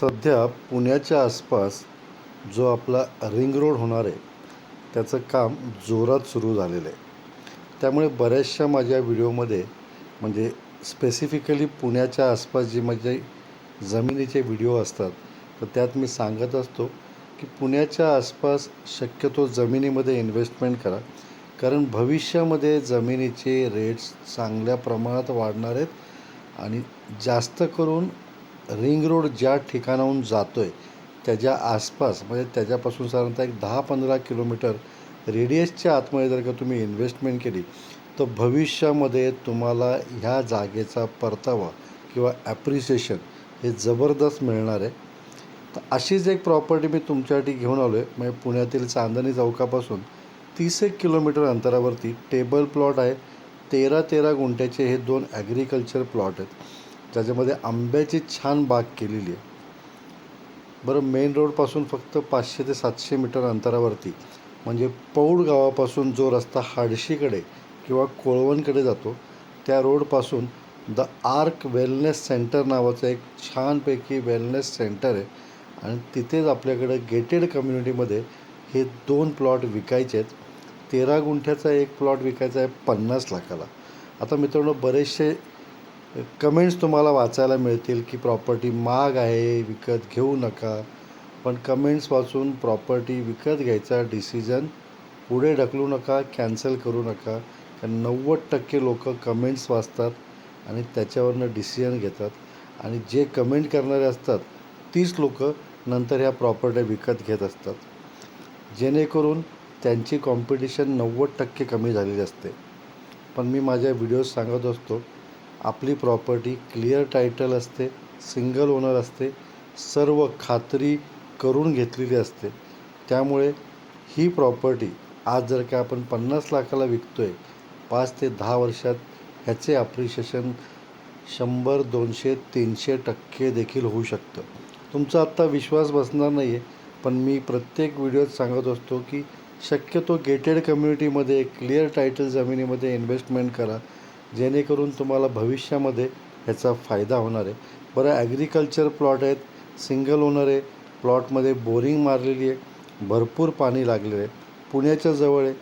सध्या पुण्याच्या आसपास जो आपला रिंग रोड होणार आहे त्याचं काम जोरात सुरू झालेलं आहे. त्यामुळे बऱ्याचशा माझ्या व्हिडिओमध्ये म्हणजे स्पेसिफिकली पुण्याच्या आसपास जी माझे जमिनीचे व्हिडिओ असतात तर त्यात मी सांगत असतो की पुण्याच्या आसपास शक्यतो जमिनीमध्ये इन्व्हेस्टमेंट करा. कारण भविष्यामध्ये जमिनीचे रेट्स चांगल्या प्रमाणात वाढणार आहेत आणि जास्त करून रिंग रोड ज्या ठिकाणाहून जातो आहे त्याच्या आसपास म्हणजे त्याच्यापासून साधारणतः एक दहा पंधरा किलोमीटर रेडियसच्या आतमध्ये जर का तुम्ही इन्व्हेस्टमेंट केली तर भविष्यामध्ये तुम्हाला ह्या जागेचा परतावा किंवा ॲप्रिसिएशन हे जबरदस्त मिळणार आहे. तर अशीच एक प्रॉपर्टी मी तुमच्यासाठी घेऊन आलो आहे म्हणजे पुण्यातील चांदणी चौकापासून तीस एक किलोमीटर अंतरावरती टेबल प्लॉट आहे. तेरा तेरा गुंठ्याचे हे दोन ॲग्रिकल्चर प्लॉट आहेत. ज्याच्यामध्ये आंब्याची छान बाग केलेली आहे. बरं मेन रोडपासून फक्त पाचशे ते सातशे मीटर अंतरावरती म्हणजे पौड गावापासून जो रस्ता हाडशीकडे किंवा कोळवणकडे जातो त्या रोडपासून द आर्क वेलनेस सेंटर नावाचं एक छानपैकी वेलनेस सेंटर आहे आणि तिथेच आपल्याकडं गेटेड कम्युनिटीमध्ये हे दोन प्लॉट विकायचे आहेत. तेरा गुंठ्याचा एक प्लॉट विकायचा आहे पन्नास लाखाला. आता मित्रांनो बरेचसे कमेंट्स तुम्हाला वाचायला मिळतील की प्रॉपर्टी महाग आहे विकत घेऊ नका. पण कमेंट्स वाचून प्रॉपर्टी विकत घ्यायचा डिसिजन पुढे ढकलू नका कॅन्सल करू नका. कारण नव्वद टक्के लोक कमेंट्स वाचतात आणि त्याच्यावरनं डिसिजन घेतात. आणि जे कमेंट करणारे असतात तीच लोक नंतर ह्या प्रॉपर्ट्या विकत घेत असतात. जेणेकरून त्यांची कॉम्पिटिशन नव्वद टक्के कमी झालेली असते. पण मी माझ्या व्हिडिओज सांगत असतो आपली प्रॉपर्टी क्लिअर टायटल असते सिंगल ओनर असते सर्व खात्री करून घेतलेली असते. त्यामुळे ही प्रॉपर्टी आज जर का आपण पन्नास लाखाला विकतो आहे पाच ते दहा वर्षात ह्याचे अप्रिशिएशन शंभर दोनशे तीनशे टक्के देखील होऊ शकतं. तुमचा आत्ता विश्वास बसणार नाही आहे पण मी प्रत्येक व्हिडिओत सांगत असतो की शक्यतो गेटेड कम्युनिटीमध्ये क्लिअर टायटल जमिनीमध्ये इन्व्हेस्टमेंट करा. जेणेकरून तुम्हाला भविष्यामध्ये ह्याचा फायदा होणार आहे. बरं ॲग्रिकल्चर प्लॉट आहेत. सिंगल ओनर आहे. प्लॉटमध्ये बोरिंग मारलेली आहे. भरपूर पाणी लागलेलं आहे. पुण्याच्या जवळ आहे.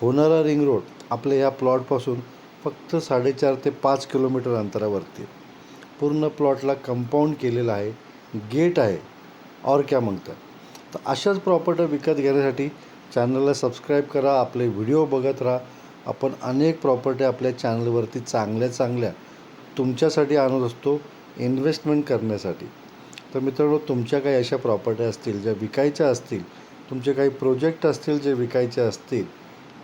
होणारा रिंग रोड आपल्या ह्या प्लॉटपासून फक्त साडेचार ते पाच किलोमीटर अंतरावरती पूर्ण प्लॉटला कंपाऊंड केलेलं आहे. गेट आहे. और क्या म्हणतात तर अशाच प्रॉपर्टी विकत घेण्यासाठी चॅनलला सबस्क्राईब करा. आपले व्हिडिओ बघत राहा. आपण अनेक प्रॉपर्टी आपल्या चॅनलवरती चांगल्या चांगल्या तुमच्यासाठी आणत असतो इन्व्हेस्टमेंट करण्यासाठी. तर मित्रांनो तुमच्या काही अशा प्रॉपर्ट्या असतील ज्या विकायच्या असतील तुमचे काही प्रोजेक्ट असतील जे विकायचे असतील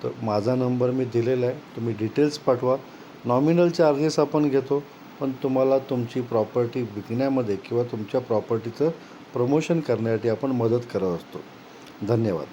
तर माझा नंबर मी दिलेला आहे. तुम्ही डिटेल्स पाठवा. नॉमिनल चार्जेस आपण घेतो पण तुम्हाला तुमची प्रॉपर्टी विकण्यामध्ये किंवा तुमच्या प्रॉपर्टीचं प्रमोशन करण्यासाठी आपण मदत करत असतो. धन्यवाद.